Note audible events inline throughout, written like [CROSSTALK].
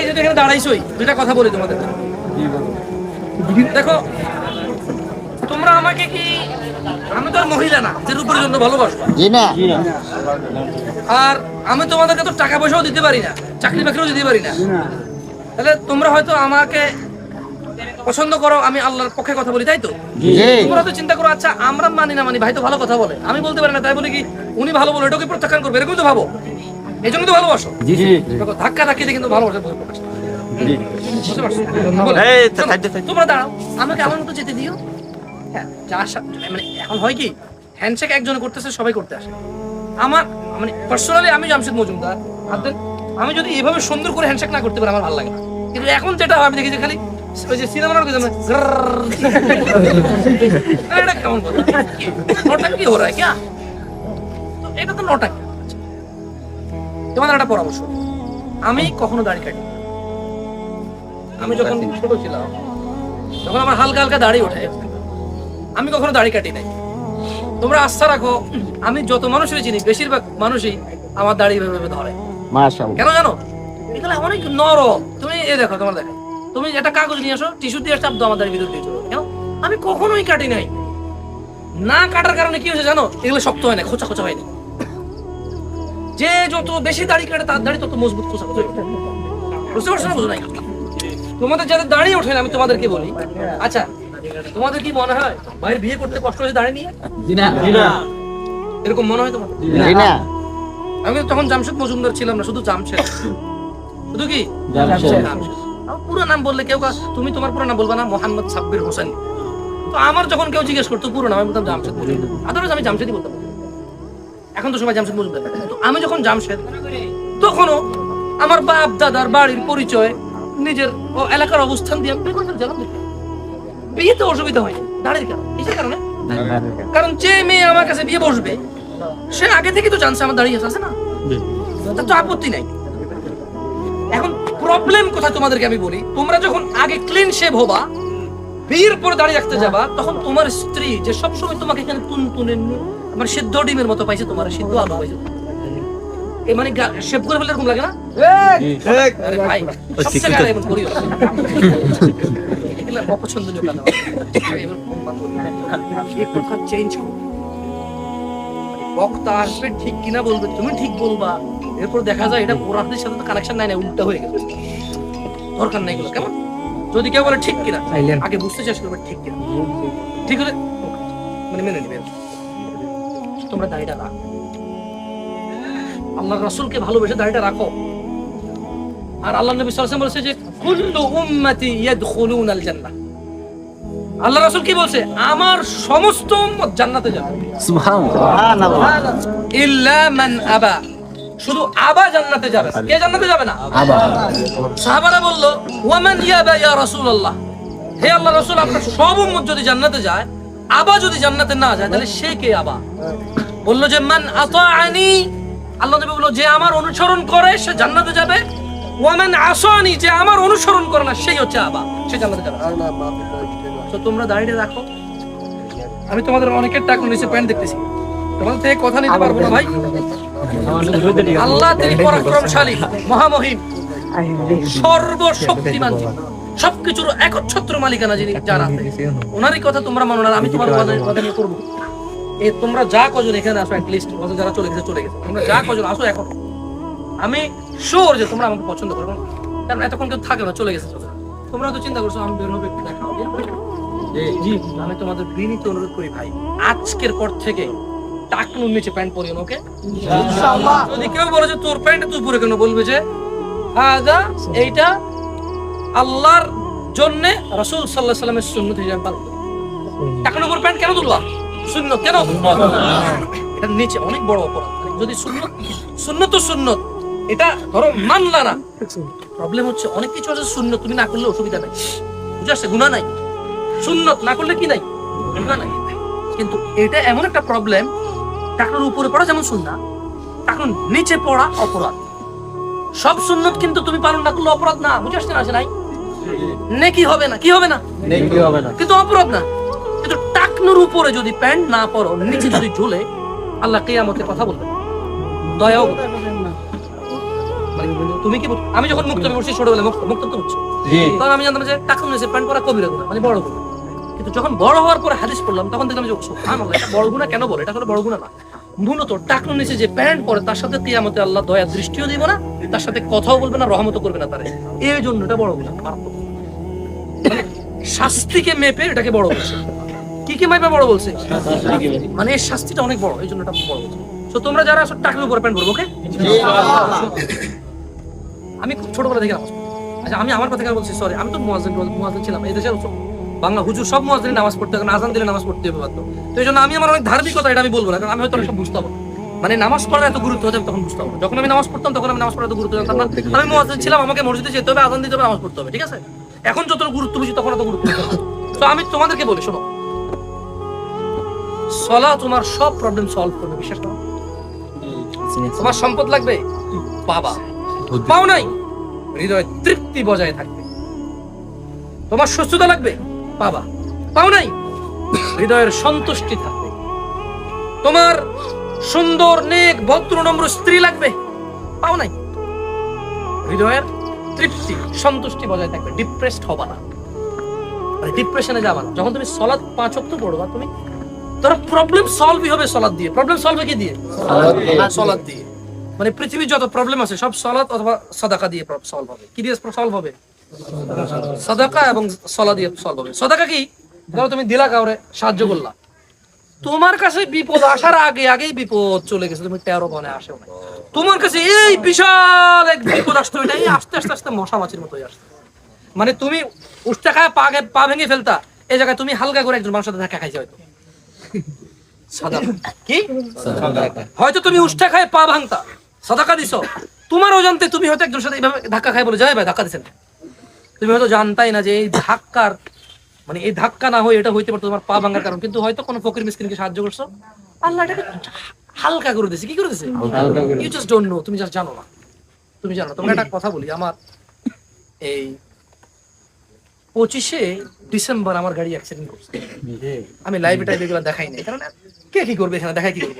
এই যে এখানে দাঁড়াইছোই দুইটা কথা বলি তোমাদের। দেখো তোমরা আমাকে কি আমি তো মহিলা না যে রূপের জন্য ভালোবাসো জি না। আর আমি তোমাদেরকে তো টাকা পয়সাও দিতে পারি না চাকরি বাকরিও দিতে পারি না। তাহলে তোমরা হয়তো আমাকে পছন্দ করো আমি আল্লাহর পক্ষে কথা বলি তাই তো? তোমরা তো চিন্তা করো আচ্ছা আমরা মানি না মানি ভাই তো ভালো কথা বলে। আমি বলতে পারি না তাই বলে কি উনি ভালো বলে এটাকে প্রত্যাখ্যান করবে এরকম তো ভাবো। এই জন্য তো ভালোবাসো। জি জি। দেখো, ধাক্কা ধাক্কিতে কিন্তু ভালোবাসা? বলো। থাকতে। তোমরা দাঁড়াও আমাকে আমার মতো যেতে দিও। হ্যাঁ সাথে মানে এখন হয় কি হ্যান্ডশেক একজনে করতেছে সবাই করতে আসে। আমার মানে পার্সোনালি আমি জামশেদ মজুমদার আর আমি যদি এভাবে সুন্দর করে হ্যান্ডশেক না করতে পারি আমার ভালো লাগে না। কিন্তু এখন যেটা আমি দেখি যে খালি ওই যে সিনেমার [LAUGHS] এটা কেমন কথা? নটা কি হো রা এটা তো নটা তোমাদের একটা পরামর্শ আমি কখনো দাড়ি কাটি আমি যখন ছোট ছিলাম যখন আমার হালকা হালকা দাড়ি ওঠে। আমি কখনো দাড়ি কাটি নাই। তোমরা আস্থা রাখো আমি যত মানুষের চিনি বেশিরভাগ মানুষই আমার দাড়ি ভেবে ধরে। কেন জানো? এগুলো অনেক নরম। তুমি এ দেখো তোমার দেখো। তুমি একটা কাগজ নিয়ে আসো টিস্যু দিয়ে চাপ দাও আমার দাড়ি ভিতর দিয়ে কেন? আমি কখনোই কাটি নাই। না কাটার কারণে কি হয়েছে জানো? এগুলো শক্ত হয় না খোঁচা খোঁচা হয় না যে যত বেশি দাড়ি কাটে তার দাড়ি তত মজবুত খোঁচা বুঝতে পারছ না বুঝো নাই? তোমাদের যাদের দাঁড়িয়ে ওঠে না আমি তোমাদেরকে বলি। আচ্ছা তোমাদের কি মনে হয় ভাইয়ের বিয়ে করতে কষ্ট হয়েছে দাঁড়িয়ে নিয়ে? না এরকম মনে হয় তোমার না আমি তো তখন জামশেদ মজুমদার ছিলাম না শুধু জামশেদ। শুধু কি? জামশেদ। জামশেদ। পুরো নাম বললে কেউ তুমি তোমার পুরো নাম বলবা না মোহাম্মদ সাব্বির হোসেন। তো আমার যখন কেউ জিজ্ঞেস করতো পুরো নাম আমি বলতাম জামশেদ মজুমদার। আদারওয়াইজ আমি জামশেদই বলতাম। এখন তো সবাই জামশেদ মজুমদার তো আমি যখন জামশেদ তখনও আমার বাপ দাদার বাড়ির পরিচয় নিজের ও এলাকার অবস্থান দিয়ে আমি ফেলছিলাম বিয়েতে অসুবিধা হয়নি। দাঁড়িয়ে কেন? কিসের কারণে? কারণ যে মেয়ে আমার কাছে বিয়ে বসবে সে আগে থেকে তো জানছে আমার দাঁড়িয়ে আছে আছে না? তার তো আপত্তি নাই। এখন প্রবলেম কোথায় তোমাদেরকে আমি বলি? তোমরা যখন আগে ক্লিন শেভ হবা বিয়ের পরে দাঁড়িয়ে রাখতে যাবা তখন তোমার স্ত্রী যে সবসময় তোমাকে এখানে তুন তুনে মানে সিদ্ধ ডিমের মতো পাইছে তোমার সিদ্ধ আলু পাইছে। এই মানে করে ফেলে এরকম লাগে না? ভাই সব করিও এগুলো অপছন্দনীয় কাজ আমার। এবার কম বাদ করি। এই কথা চেঞ্জ করো। বক্তা আসবে ঠিক কিনা বলবে তুমি ঠিক বলবা। এরপর দেখা যায় এটা কোরআনের সাথে তো কানেকশন নাই না উল্টা হয়ে গেছে। দরকার নাই এগুলো কেমন? যদি কেউ বলে ঠিক কিনা আগে বুঝতে চেষ্টা করবে ঠিক কিনা। ঠিক হলে মানে মেনে নিবে। তোমরা দাড়িটা রাখো। আল্লাহ রাসূলকে ভালোবেসে দাড়িটা রাখো। আর আল্লাহ নবী ওয়াসাল্লাম বলেছে যে কুল্লু উম্মতি ইয়াদখুলুনাল জান্নাহ আল্লাহ রাসূল কি বলছে? আমার সমস্ত উম্মত জান্নাতে যাবে। সুবহানাল্লাহ। ইল্লা মান আবা। শুধু আবা জান্নাতে যাবে কে জান্নাতে যাবে না? আবা। সাহাবারা বলল ওয়ামান ইয়াবা ইয়া রাসূলুল্লাহ? হে আল্লাহ রাসূল আপনার সব উম্মত যদি জান্নাতে যায় আবা যদি জান্নাতে না যায় তাহলে সে কে আবা? বলল যে মান আতাআনি। আল্লাহ নবী বলল যে আমার অনুসরণ করে সে জান্নাতে যাবে। ওয়ামান আসানি যে আমার অনুসরণ করে না সেই হচ্ছে আবা। সে জান্নাতে যাবে। তো তোমরা দাঁড়িয়ে রাখো। আমি তোমাদের অনেকের টাকা নিচে প্যান্ট দেখতেছি। তোমাদের থেকে কথা নিতে পারব না ভাই। আল্লাহ তিনি পরাক্রমশালী মহামহিম সর্বশক্তিমান। সবকিছুর একচ্ছত্র মালিকানা যিনি যারা ওনারই কথা তোমরা মানো না আমি তোমার কথা কথা নিয়ে করব। এ তোমরা যা কজন এখানে আসো লিস্ট যারা চলে গেছে চলে গেছে। তোমরা যা কজন আসো এখন। আমি শিওর যে তোমরা আমাকে পছন্দ করবে। না। কারণ এতক্ষণ কেউ থাকে না চলে গেছে চলে তোমরা তো চিন্তা করছ আমি বের হবে একটু দেখা হবে। জি আমি তোমাদের বিনীত অনুরোধ করি ভাই আজকের পর থেকে টাকনুর নিচে প্যান্ট পরিও ওকে? যদি কেউ বলে যে তোর প্যান্ট তুই পরে কেন বলবে যে? হাদা এইটা আল্লাহর জন্য রাসূল আলাইহি সাল্লামের সুন্নাত হিসেবে পালন টাকনুর উপর প্যান্ট কেন তুলবা সুন্নত কেন? এটা নিচে অনেক বড় অপরাধ। মানে যদি সুন্নত সুন্নত তো সুন্নত, এটা ধরো মানলা না। প্রবলেম হচ্ছে অনেক কিছু আছে সুন্নত, তুমি না করলে অসুবিধা নাই। বুঝে আসছে? গুণা নাই। সুন্নত না করলে কি নাই? গুণা নাই। কিন্তু এটা এমন একটা প্রবলেম টাকার উপরে পড়া যেমন সুন্না, টাকার নিচে পড়া অপরাধ। সব সুন্নত কিন্তু তুমি পালন না করলে অপরাধ না। বুঝে আসছে না আসে নাই? নেকি হবে না কি হবে না? নেকি হবে না? কিন্তু অপরাধ না। কিন্তু টাকনুর উপরে যদি প্যান্ট না পরো নিচে যদি ঝুলে আল্লাহ কেয়ামতে কথা বলবে। দয়াও মানে তুমি কি আমি যখন মুক্ত বলছি ছোটবেলায় মুক্ত মুক্ত তো জি। তখন আমি জানতাম যে প্যান্ট পরা কবিরা গুণা মানে বড় গুণা। কিন্তু যখন বড় হওয়ার পরে হাদিস পড়লাম তখন দেখলাম যে সুবহানাল্লাহ এটা বড় গুণা কেন বলে? এটা আসলে বড় গুণা না। মূলত টাকা নিচে যে প্যান্ট পরে তার সাথে কিয়ামতে আল্লাহ দয়া দৃষ্টিও দিব না তার সাথে কথাও বলবে না রহমত করবে না তারে। এই জন্য এটা বড় গুণা মারাত্মক। মানে শাস্তিকে মেপে এটাকে বড় বলছে। কি কি মেপে বড় বলছে? মানে এর শাস্তিটা অনেক বড়, এই জন্য এটা বড় বলছে। তো তোমরা যারা আসলে টাকার উপরে প্যান্ট পরবো ওকে আমি খুব ছোটবেলা থেকে নামাজ। আচ্ছা আমি আমার কথা বলছি? সরি আমি তো মুয়াজ্জিন মুয়াজ্জিন ছিলাম, এই দেশের বাংলা হুজুর সব মুয়াজ্জিন নামাজ পড়তে হবে আজান দিলে নামাজ পড়তে হবে বাধ্য তো এই জন্য আমি আমার অনেক ধার্মিকতা, এটা আমি বলব না, কারণ আমি হয়তো অনেক সব বুঝতাম না। মানে নামাজ পড়ার এত গুরুত্ব হতে তখন বুঝতে না। যখন আমি নামাজ পড়তাম, তখন আমি নামাজ পড়ার এত গুরুত্ব জানতাম আমি মুয়াজ্জিন ছিলাম, আমাকে মসজিদে যেতে হবে, আজান দিতে হবে, নামাজ পড়তে হবে, ঠিক আছে? এখন যত গুরুত্ব বুঝি তখন এত গুরুত্ব তো আমি তোমাদেরকে বলি, শোনো। সলা তোমার সব প্রবলেম সলভ করবে, বিশ্বাস করো? তোমার সম্পদ লাগবে? বাবা। পাও নাই? হৃদয় তৃপ্তি বজায় থাকবে। তোমার সুস্থতা লাগবে? পাবা পাও নাই? হৃদয়ের সন্তুষ্টি থাকবে। তোমার সুন্দর, নেক, ভদ্র, নম্র স্ত্রী লাগবে? পাও নাই? হৃদয়ের তৃপ্তি সন্তুষ্টি বজায় থাকবে ডিপ্রেসড হবা না। মানে ডিপ্রেশনে যাবা না। যখন তুমি সলাদ পাঁচ অক্ট পড়বা তুমি ধরো প্রবলেম সলভই হবে সলাদ দিয়ে। প্রবলেম সলভ কি দিয়ে? সলাদ দিয়ে। মানে পৃথিবীর যত প্রবলেম আছে সব সলাদ অথবা সদাকা দিয়ে সলভ হবে। কি দিয়ে সলভ হবে? সদাকা এবং সলা দিয়ে সলভ হবে। সদাকা কি? ধরো তুমি দিলা কাউরে সাহায্য করলা। তোমার কাছে বিপদ আসার আগে আগেই বিপদ চলে গেছে তুমি তেরো বনে আসেও না তোমার কাছে এই বিশাল এক বিপদ আসতো এটা এই আস্তে আস্তে আস্তে মশা মাছির মতোই আসতো। মানে তুমি উষ্টা খায় পা পা ভেঙে ফেলতা এই জায়গায় তুমি হালকা করে একজন মানুষের ধাক্কা খাইছে হয়তো। কি? হয়তো তুমি উষ্টা খায় পা ভাঙতা সাদাকা দিছ। তোমার অজান্তে তুমি হয়তো একজন সাথে এইভাবে ধাক্কা খাই বলে যাই ভাই ধাক্কা দিছেন তুমি হয়তো জানতাই না যে এই ধাক্কার মানে এই ধাক্কা না হয়ে এটা হইতে পারতো তোমার পা ভাঙার কারণ। কিন্তু হয়তো কোনো ফকির মিসকিনকে সাহায্য করছ। আল্লাহ এটাকে হালকা করে দিছে। কি করে দিছে? ইউ জাস্ট ডোন্ট নো তুমি জাস্ট জানো না। তুমি জানো তোমাকে একটা কথা বলি। আমার এই পঁচিশে ডিসেম্বর আমার গাড়ি অ্যাক্সিডেন্ট করছে। আমি লাইভে টাইভে এগুলো দেখাই নাই। কারণ কে কি করবে এখানে? দেখাই কি করব?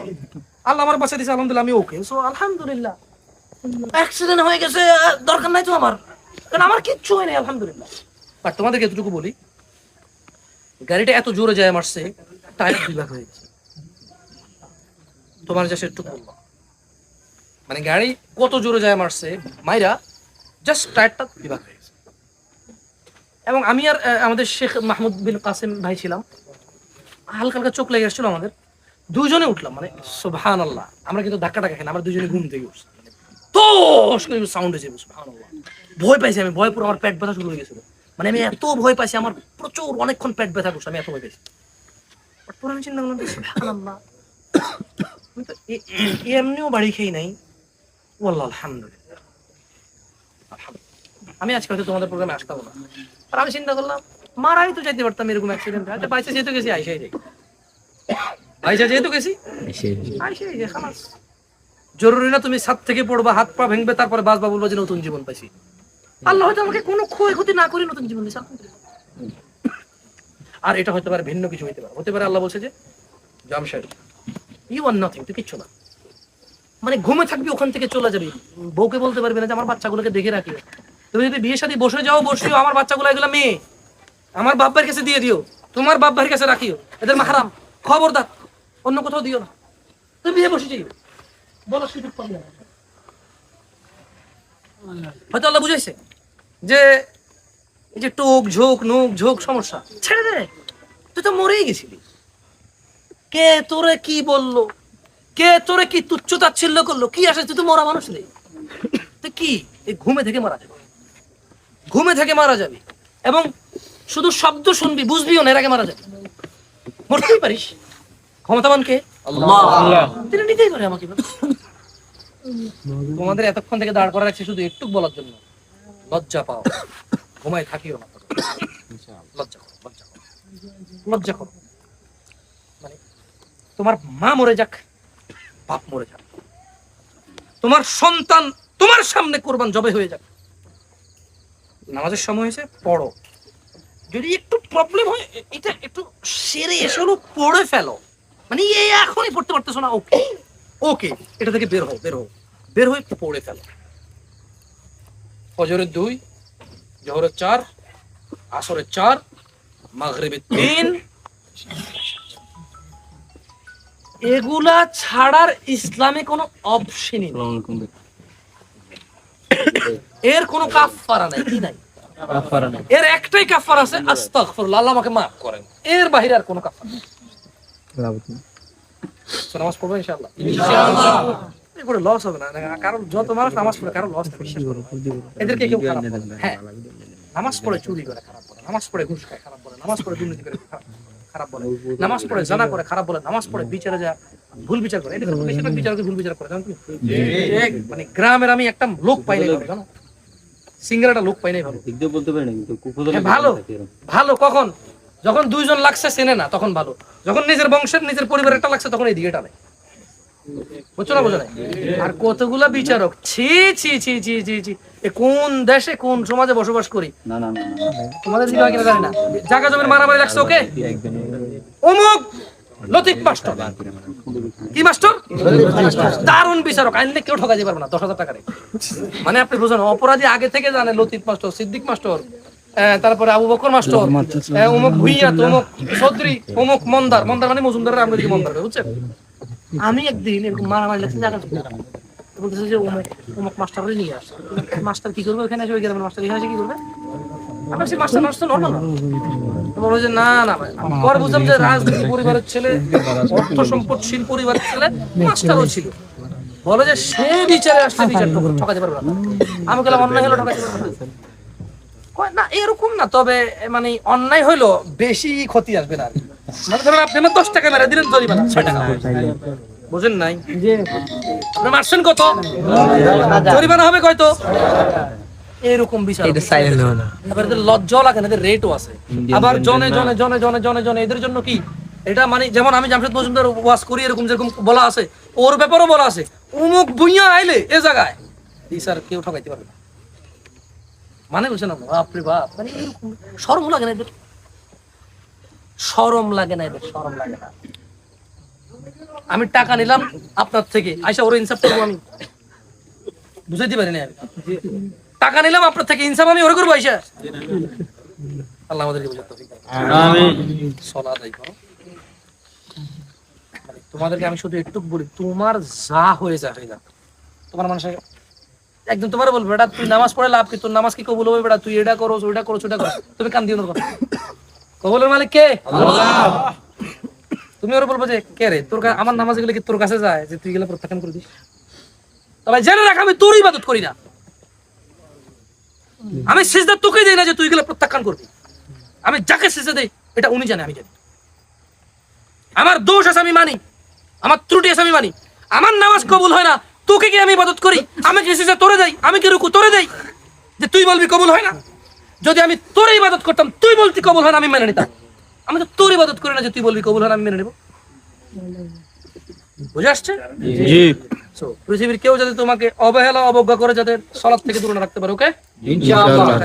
আল্লাহ আমার বাসা দিছে আলহামদুলিল্লাহ আমি ওকে সো আলহামদুলিল্লাহ। অ্যাক্সিডেন্ট হয়ে গেছে দরকার নাই তো আমার। কারণ আমার কিচ্ছু হয়নি আলহামদুলিল্লাহ। বাট তোমাদেরকে এতটুকু বলি গাড়িটা এত জোরে যায় মারছে টায়ার বিভাগ হয়ে গেছে। তোমার জাস্ট একটু বলব। মানে গাড়ি কত জোরে যায় মারছে মাইরা জাস্ট টায়ারটা বিভাগ হয়ে গেছে। এবং আমি আর আমাদের শেখ মাহমুদ বিন কাসেম ভাই ছিলাম। হালকা হালকা চোখ লেগে আসছিল আমাদের। দুজনে উঠলাম মানে সুবহান আল্লাহ আমরা কিন্তু ধাক্কা টাকা খাই আমরা দুজনে ঘুম থেকে উঠছি। তো সাউন্ড হয়েছে ভয় পাইছি আমি, ভয় পুরো আমার পেট ব্যথা শুরু হয়ে গেছিল। মানে আমি এত ভয় পাইছি আমার প্রচুর অনেকক্ষণ পেট ব্যথা করছে আমি এত ভয় পাইছি। পরে আমি চিন্তা করলাম [COUGHS] এমনিও বাড়ি খেয়ে নাই। ওয়াল্লাহ আলহামদুলিল্লাহ। আলহামদুলিল্লাহ। আমি আজকে হয়তো তোমাদের প্রোগ্রামে আসতাম না। আর আমি চিন্তা করলাম মারাই তো যাইতে পারতাম এরকম অ্যাক্সিডেন্ট বাইসে যেহেতু গেছি আইসাই যাই। আইসা যেহেতু গেছি আইসাই যাই। খালাস। জরুরি না তুমি ছাদ থেকে পড়বা হাত পা ভেঙবে তারপরে বাস বাবুল যে নতুন জীবন পাইছি। আল্লাহ হয়তো আমাকে কোনো ক্ষয়ক্ষতি না করে নতুন জীবন দিয়েছে। আর এটা হতে পারে ভিন্ন কিছু হতে পারে। হতে পারে আল্লাহ বলছে যে, জামশেদ ইউ আর নাথিং তুই কিচ্ছু না। মানে ঘুমে থাকবি, ওখান থেকে চলে যাবি। বউকে বলতে পারবি না যে, আমার বাচ্চাগুলোকে দেখে রাখি। তুমি যদি বিয়ে সাথে বসে যাও, বসিও, আমার বাচ্চাগুলো এগুলো মেয়ে। আমার বাপ্পার কাছে দিয়ে দিও, তোমার বাপ্পার কাছে রাখিও। এদের মাহারাম খবরদার, অন্য কোথাও দিও না। তুমি বিয়ে বসে যাইও। বলো, সুযোগ পাবি না। হয়তো আল্লাহ বুঝাইছে যে এই যে টোক ঝোঁক নোক ঝোঁক সমস্যা ছেড়ে দে। তুই তো মরেই গেছিলি। কে তোরে কি বলল? কে তোরে কি তুচ্ছ তাচ্ছিল্য করল? কি আসে? তুই তো মরা মানুষ নেই তুই কি? এই ঘুমে থেকে মারা যাবে। ঘুমে থেকে মারা যাবে। এবং শুধু শব্দ শুনবি বুঝবিও না এর আগে মারা যাবে। মরতেই পারিস। ক্ষমতাবান কে? তিনি নিতেই পারে আমাকে। তোমাদের এতক্ষণ থেকে দাঁড় করা রাখছি শুধু একটু বলার জন্য। লজ্জা পাও। ঘুমায় থাকিও না লজ্জা করো লজ্জা করো। মানে তোমার মা মরে যাক, বাপ মরে যাক। তোমার সন্তান তোমার সামনে কোরবান জবে হয়ে যাক। নামাজের সময় হয়েছে, পড়ো। যদি একটু প্রবলেম হয় এটা একটু সেরে এসে পড়ে ফেলো। মানে এখনই পড়তে পারতেছো না, ওকে ওকে, এটা থেকে বের হও বের হও। বের হয়ে পড়ে ফেলো। ফজরের দুই জহরের চার আসরের চার মাগরিবের তিন। এগুলা ছাড়ার ইসলামে কোনো অপশনই নেই। এর কোনো কাফারা নাই কি নাই? এর একটাই কাফার আছে আস্তাগফিরুল্লাহ আল্লাহ আমাকে মাফ করেন। এর বাইরে আর কোনো কাফার নেই। তো নামাজ পড়ব ইনশাআল্লাহ? ইনশাআল্লাহ। এগুলো লস হবে না। কারণ যত মানুষ নামাজ পড়ে কারও লস নেই বিশ্বাস করো। এদেরকে কেউ খারাপ হ্যাঁ নামাজ পড়ে চুরি করে খারাপ বলে নামাজ পড়ে ঘুষ খায় খারাপ বলে নামাজ পড়ে দুর্নীতি করে খারাপ- বলে। নামাজ পড়ে জানা করে খারাপ বলে। নামাজ পড়ে বিচারে যা ভুল বিচার করে। এদেরকে বেশিরভাগ বিচারকে ভুল বিচার করে জানো মানে গ্রামের আমি একটা লোক পাই নাই জানো? সিঙ্গেল একটা লোক পাই নাই ভালো। বলতে পারি না কিন্তু হ্যাঁ, ভালো। ভালো কখন? যখন দুইজন লাগছে চেনে না তখন ভালো। যখন নিজের বংশের নিজের পরিবারের একটা লাগছে তখন এই দিকে টানে। বুঝছ না বোঝা? আর কতগুলা বিচারক? ছি ছি ছি ছি ছি ছি। এ কোন দেশে কোন সমাজে বসবাস করি? না না না তোমাদের দিকে কিনা জানি না। জায়গা জমির মারামারি লাগছে ওকে? অমুক লতিফ মাস্টার। কি মাস্টার? দারুণ বিচারক। আইনলে কেউ ঠকাইতে পারবে না দশ হাজার টাকা মানে আপনি বুঝেন অপরাধী আগে থেকে জানে লতিফ মাস্টার সিদ্দিক মাস্টার তারপরে আবু বকর মাস্টার অমুক ভুইয়া অমুক চৌধুরী অমুক মন্দার। মন্দার মানে মজুমদারের আমরা মন্দার বুঝছেন? আমি একদিন এরকম মারামারি লাগছে, জায়গা বলতেছে যে অমুক অমুক মাস্টারকে নিয়ে আসছে। মাস্টার কি করবে ওই গ্রামের মাস্টার। কি করবে? মাস্টার মাস্টার রাজনীতি পরিবারের ছেলে সম্পদশীল পরিবারের ছেলে, মাস্টারও ছিল। বলে যে আমি গেলাম না। এরকম না, তবে মানে অন্যায় হইল বেশি ক্ষতি আসবে না। মানে ধরুন আপনি আমার দশ টাকা মেরে দিলেন জরিমানা। ছয় টাকা। বুঝেন নাই? আপনি মারছেন কত? জরিমানা হবে কয়তো? এরকম আবার এদের লজ্জাও লাগে না এদের রেটও আছে। আবার জনে জনে জনে জনে জনে জনে এদের জন্য কি? এটা মানে যেমন আমি জামশেদ মজুমদার ওয়াজ করি এরকম যেরকম বলা আছে ওর ব্যাপারেও বলা আছে। উমুক বুইয়া আইলে এ জায়গায়। এই স্যার কেউ ঠকাইতে পারবে না। মানে বুঝছেন না বাপরে বাপ মানে এরকম শরম লাগে না এদের। শরম লাগে না এদের শরম লাগে না। আমি টাকা নিলাম আপনার থেকে আইসা ওর ইনসাফ করব আমি। বুঝাইতে পারি না আমি। টাকা নিলাম আপনার থেকে ইনসাফ আমি ওরে করব আইসা। আল্লাহ আমাদেরকে বুঝাতে সলা করো মানে তোমাদেরকে আমি শুধু একটু বলি তোমার যা হয়ে যা হয়ে যা। তোমার মানুষের একদম তোমার বলব বেটা তুই নামাজ পড়ে লাভ কি? তোর নামাজ কি কবুল হবে? বেটা তুই এটা করো ওইটা করো ওইটা করো তুমি কান দিও না কথা কবুলের মালিক কে? তুমি ওর বলব যে কে রে? তোর আমার নামাজ গেলে কি তোর কাছে যায়? যে তুই গেলে প্রত্যাখ্যান করে দিস? তবে জেনে রাখ আমি তোর ইবাদত করি না। আমি সিজদা তোকে দেই না যে তুই গেলে প্রত্যাখ্যান করবি। আমি যাকে সিজদা দেই এটা উনি জানে আমি জানি। আমার দোষ আছে আমি মানি। আমার ত্রুটি আছে আমি মানি। আমার নামাজ কবুল হয় না তোকে কি আমি ইবাদত করি? আমি কি সিজদা তোরে দেই? আমি কি রুকু তোরে দেই? যে তুই বলবি কবুল হয় না। যদি আমি তোর ইবাদত করতাম তুই বলতি কবুল হন আমি মেনে নিতাম। আমি তো তোর ইবাদত করি না যে তুই বলবি কবুল হন আমি মেনে নেব। বুঝে আসছে? জি। পৃথিবীর কেউ যাতে তোমাকে অবহেলা অবজ্ঞা করে যাতে সলাদ থেকে দূরে রাখতে পারে ওকে ইনশাআল্লাহ।